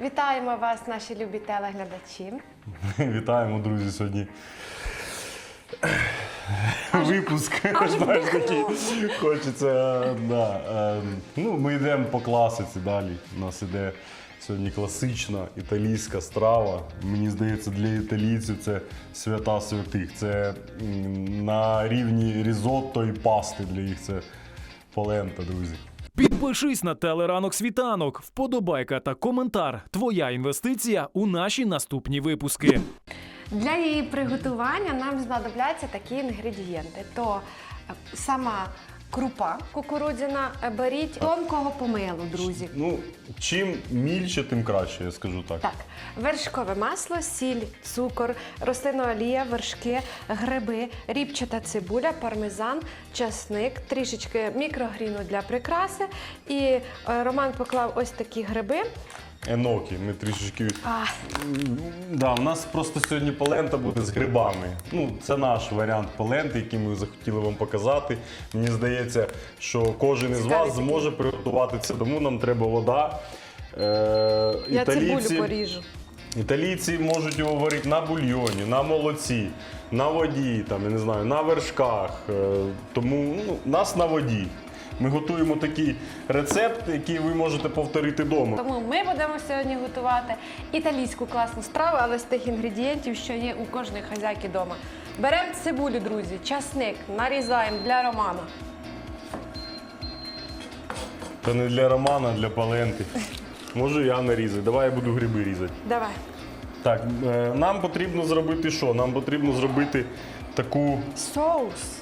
Вітаємо вас, наші любі телеглядачі. Вітаємо, друзі, сьогодні. Випуск, знаєш, такий хочеться. Да. е, Ну, ми йдемо по класиці далі. У нас іде сьогодні класична італійська страва. Мені здається, для італійців це свята святих. Це на рівні різотто і пасти для їх це полента, друзі. Підпишись на телеранок світанок, вподобайка та коментар. Твоя інвестиція у наші наступні випуски. Для її приготування нам знадобляться такі інгредієнти: то е, сама крупа кукурудзяна, беріть тонкого помилу, друзі. Ну, чим мільше, тим краще, я скажу так. Так, вершкове масло, сіль, цукор, рослинна олія, вершки, гриби, ріпчата цибуля, пармезан, часник, трішечки мікрогріну для прикраси. І е, Роман поклав ось такі гриби. Енокі, ми трішечки. А, Да, у нас просто сьогодні полента буде з грибами. Ну, це наш варіант поленти, який ми захотіли вам показати. Мені здається, що кожен із вас зможе приготувати це, тому нам треба вода. Е, я італійці, цибулю поріжу. італійці можуть його варити на бульйоні, на молоці, на воді, там, я не знаю, на вершках. Е, тому ну, нас на воді. Ми готуємо такий рецепт, який ви можете повторити вдома. Тому ми будемо сьогодні готувати італійську класну страву, але з тих інгредієнтів, що є у кожної хазяйки вдома. Беремо цибулю, друзі, часник, нарізаємо для Романа. Та не для Романа, а для Паленти. Можу я нарізати. Давай я буду гриби різати. Давай. Так, е, нам потрібно зробити що? Нам потрібно зробити таку Соус.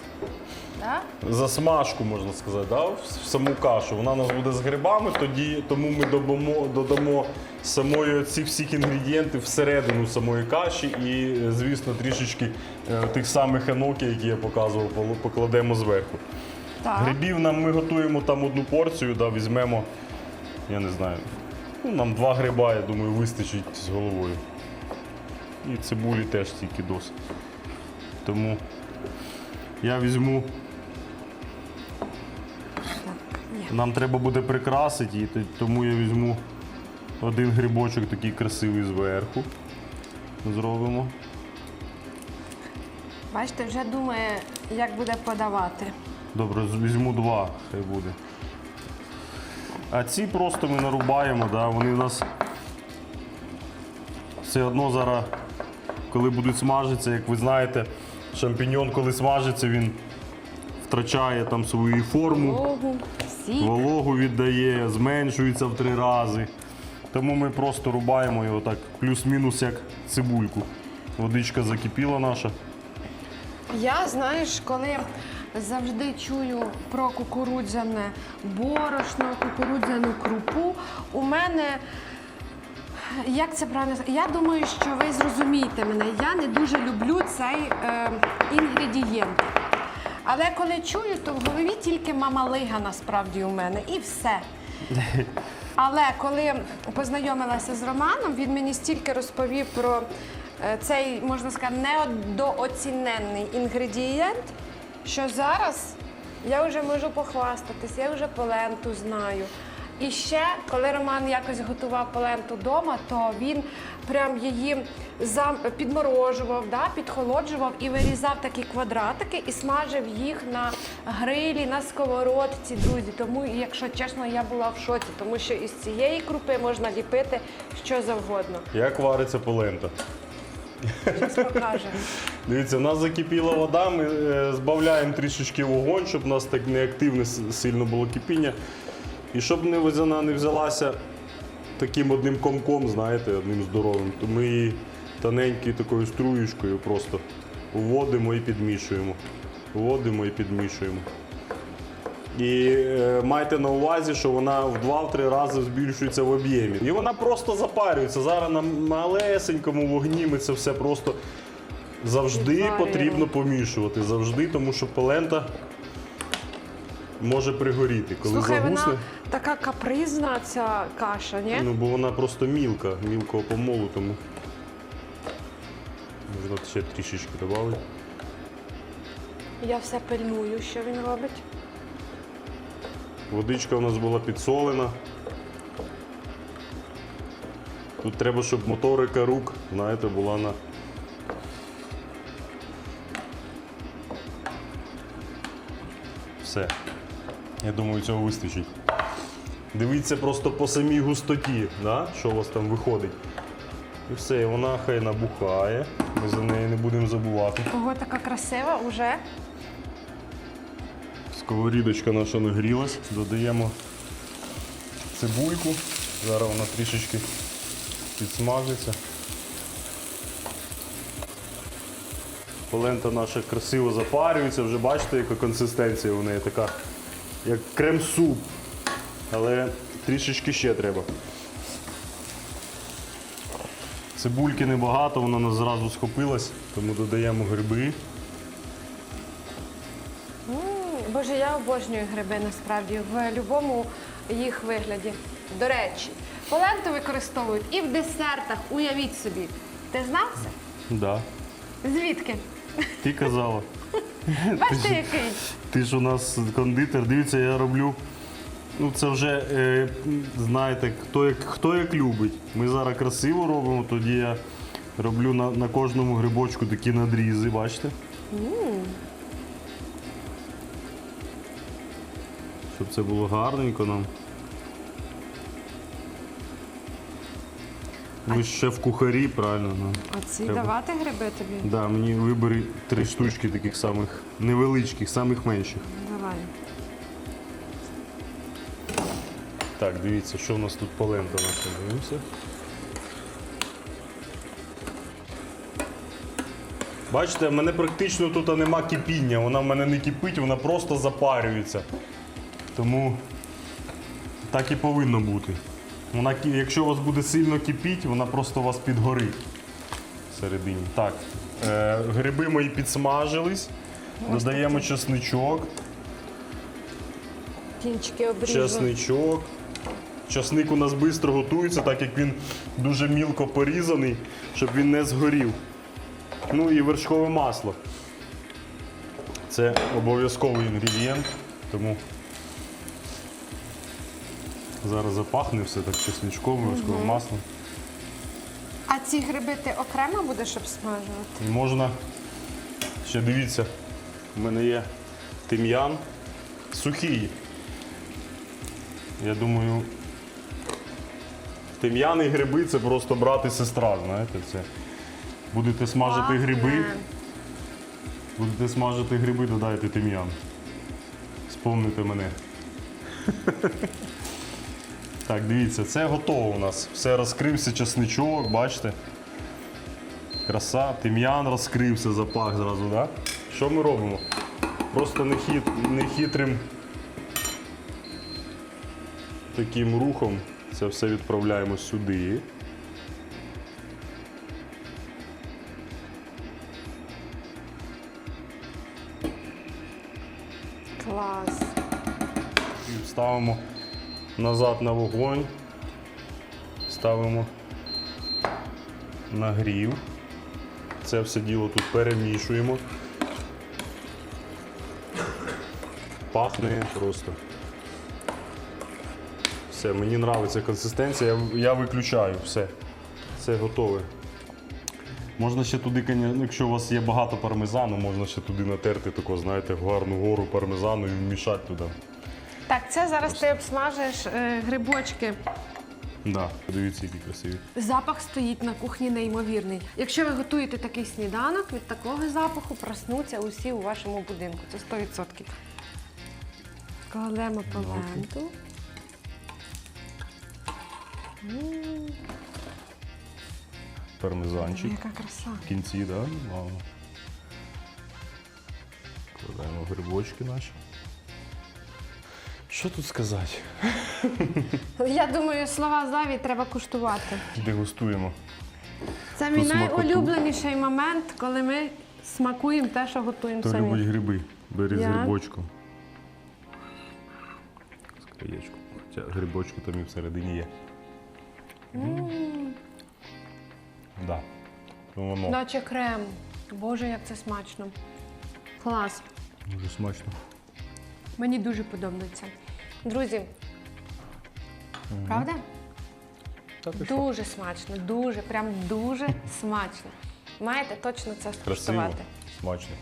Да? засмажку, можна сказати, да? в саму кашу. Вона у нас буде з грибами, тоді, тому ми додамо, додамо самої цих всіх інгредієнтів всередину самої каші і, звісно, трішечки е, тих самих еноків, які я показував, покладемо зверху. Так. Грибів нам ми готуємо там одну порцію, да, візьмемо, я не знаю, ну, нам два гриба, я думаю, вистачить з головою. І цибулі теж тільки досить. Тому я візьму. Нам треба буде прикрасити її, тому я візьму один грибочок такий красивий зверху. Зробимо. Бачите, вже думає, як буде подавати. Добре, візьму два, хай буде. А ці просто ми нарубаємо, да, вони в нас все одно зараз, коли будуть смажитися, як ви знаєте, шампіньон, коли смажиться, він втрачає там свою форму, сік. вологу віддає, зменшується в три рази. Тому ми просто рубаємо його так, плюс-мінус як цибульку. Водичка закипіла наша. Я, знаєш, коли завжди чую про кукурудзяне борошно, кукурудзяну крупу, у мене. Як це правильно? Я думаю, що ви зрозумієте мене. Я не дуже люблю цей е, інгредієнт. Але коли чую, то в голові тільки мамалига насправді у мене і все. Але коли познайомилася з Романом, він мені стільки розповів про е, цей, можна сказати, недооціненний інгредієнт, що зараз я вже можу похвастатись, я вже поленту знаю. І ще, коли Роман якось готував поленту вдома, то він прям її зам... підморожував, да, підхолоджував і вирізав такі квадратики і смажив їх на грилі, на сковородці, друзі. Тому, якщо чесно, я була в шоці, тому що із цієї крупи можна ліпити що завгодно. Як вариться полента? Щас покаже. Дивіться, у нас закипіла вода, ми е, збавляємо трішечки вогонь, щоб у нас так не активне с- сильно було кипіння. І щоб не, вона не взялася таким одним комком, знаєте, одним здоровим, то ми її тоненькою такою струєчкою просто вводимо і підмішуємо. Вводимо і підмішуємо. І е, майте на увазі, що вона в 2-3 рази збільшується в об'ємі. І вона просто запарюється. Зараз на малесенькому вогні ми це все просто завжди потрібно помішувати. Завжди, тому що полента може пригоріти. Коли Слухай, загусне, вона така капризна, ця каша, ні? ну бо вона просто мілка, мілкого помолу, тому можна ще трішечки додати. Я все пильную, що він робить. Водичка у нас була підсолена. Тут треба, щоб моторика рук, знаєте, була на. Все. Я думаю, цього вистачить. Дивіться просто по самій густоті, да? що у вас там виходить. І все, і вона хай набухає. Ми за неї не будемо забувати. Ого, така красива уже. Сковорідочка наша нагрілась, додаємо цибульку. Зараз вона трішечки підсмажиться. Полента наша красиво запарюється, вже бачите, яка консистенція у неї така, як крем-суп. Але трішечки ще треба. Цибульки небагато, вона нас зразу схопилась, тому додаємо гриби. М, Боже, я обожнюю гриби насправді в будь-якому їх вигляді. До речі, поленту використовують і в десертах. Уявіть собі. Ти знав це? Да. Звідки? Ти казала. Бачите, який? Ти ж у нас кондитер, дивіться, я роблю. Ну, це вже, е, знаєте, хто як, хто як любить. Ми зараз красиво робимо, тоді я роблю на, на кожному грибочку такі надрізи, бачите? Щоб це було гарненько нам. Ми ж ще в кухарі, правильно? Ну. Оці Треба. давати гриби тобі? Да, мені вибери три штучки таких самих невеличких, самих менших. Давай. Так, дивіться, що у нас тут полента наша. Дивимося. Бачите, в мене практично тут нема кипіння, вона в мене не кипить, вона просто запарюється. Тому так і повинно бути. Вона, якщо у вас буде сильно кипіти, вона просто у вас підгорить всередині. Так, е, гриби мої підсмажились, додаємо чесничок. Кінчики обріжу. Чесничок. Часник у нас швидко готується, так як він дуже мілко порізаний, щоб він не згорів. Ну і вершкове масло. Це обов'язковий інгредієнт, тому зараз запахне все так чесничком, вершковим маслом. А ці гриби ти окремо будеш обсмажувати? І можна, ще дивіться, в мене є тим'ян сухий. Я думаю, тим'ян і гриби це просто брат і сестра, знаєте, це. Будете смажити Пахне. гриби, будете смажити гриби, додайте тим'ян. Спомните мене. Так, дивіться, це готово у нас. Все розкрився чесничок, бачите? Краса, тим'ян розкрився, запах зразу, да? Що ми робимо? Просто нехит, нехитрим таким рухом це все відправляємо сюди. Клас. І ставимо назад на вогонь. Ставимо на грів. Це все діло тут перемішуємо. Пахне просто. Все, мені подобається консистенція, я, я виключаю все. Все готове. Можна ще туди, якщо у вас є багато пармезану, можна ще туди натерти тако, знаєте, гарну гору пармезану і вмішати туди. Так, це зараз ти обсмажиш е, грибочки. Да. Дивіться, які красиві. Запах стоїть на кухні неймовірний. Якщо ви готуєте такий сніданок, від такого запаху проснуться усі у вашому будинку. Це 100%. Кладемо поленту. Пармезанчик. Яка краса. В кінці, да? Вау. Кладаємо грибочки наші. Що тут сказати? Я думаю, слова заві треба куштувати. Дегустуємо. Це мій смакоту. найулюбленіший момент, коли ми смакуємо те, що готуємо Хто самі. любить гриби, бери з Я. грибочком. З краєчку. Хоча грибочку там і всередині є. Да. Ну, воно Наче крем. Боже, як це смачно. Клас. дуже смачно. Мені дуже подобається. Друзі, правда? Так, ти що? Дуже смачно, дуже, прям дуже смачно. Маєте точно це Красиво, скуштувати. смачно.